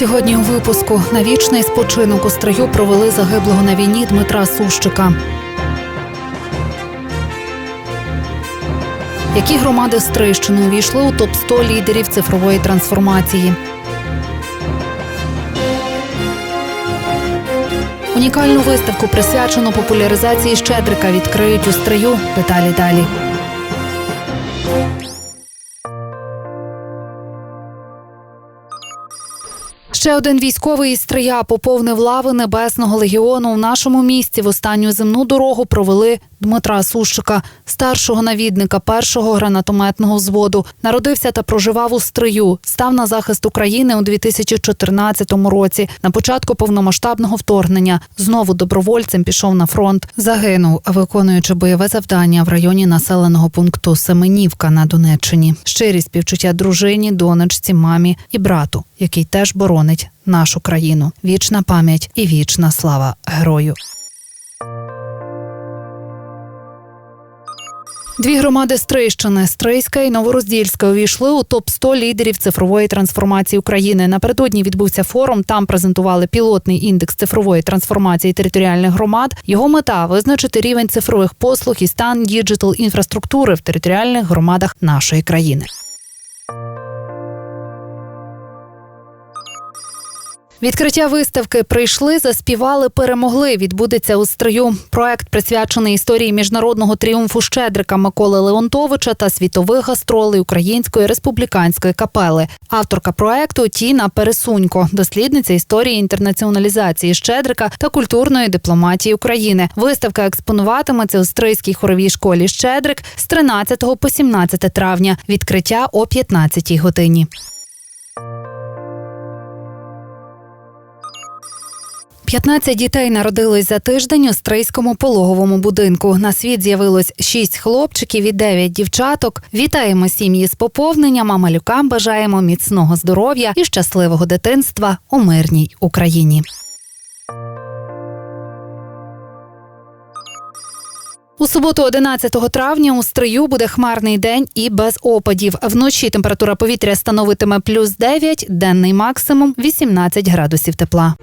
Сьогодні у випуску на вічний спочинок у строю провели загиблого на війні Дмитра Сущика. Які громади Стрийщини увійшли у топ 100 лідерів цифрової трансформації? Унікальну виставку присвячену популяризації Щедрика відкриють у стрию. Деталі далі. Ще один військовий із Стрия поповнив лави Небесного легіону. В нашому місті в останню земну дорогу провели Дмитра Сущика, старшого навідника першого гранатометного взводу. Народився та проживав у Стрию. Став на захист України у 2014 році. На початку повномасштабного вторгнення знову добровольцем пішов на фронт. Загинув, виконуючи бойове завдання в районі населеного пункту Семенівка на Донеччині. Щирі співчуття дружині, донечці, мамі і брату, який теж боронить нашу країну. Вічна пам'ять і вічна слава герою. Дві громади Стрийщини, Стрийська і Новороздільська, увійшли у топ 100 лідерів цифрової трансформації України. Напередодні відбувся форум. Там презентували пілотний індекс цифрової трансформації територіальних громад. Його мета визначити рівень цифрових послуг і стан діджитал інфраструктури в територіальних громадах нашої країни. Відкриття виставки прийшли, заспівали, перемогли. Відбудеться у стрию. Проект присвячений історії міжнародного тріумфу Щедрика Миколи Леонтовича та світових гастролей Української республіканської капели. Авторка проекту Тіна Пересунько, дослідниця історії інтернаціоналізації Щедрика та культурної дипломатії України. Виставка експонуватиметься у Стрийській хоровій школі Щедрик з 13 по 17 травня. Відкриття о 15 годині. П'ятнадцять дітей народились за тиждень у стрийському пологовому будинку. На світ з'явилось шість хлопчиків і дев'ять дівчаток. Вітаємо сім'ї з поповненням. А малюкам бажаємо міцного здоров'я і щасливого дитинства у мирній Україні. У суботу, 11 травня, у стрию буде хмарний день і без опадів. Вночі температура повітря становитиме плюс 9, денний максимум 18 градусів тепла.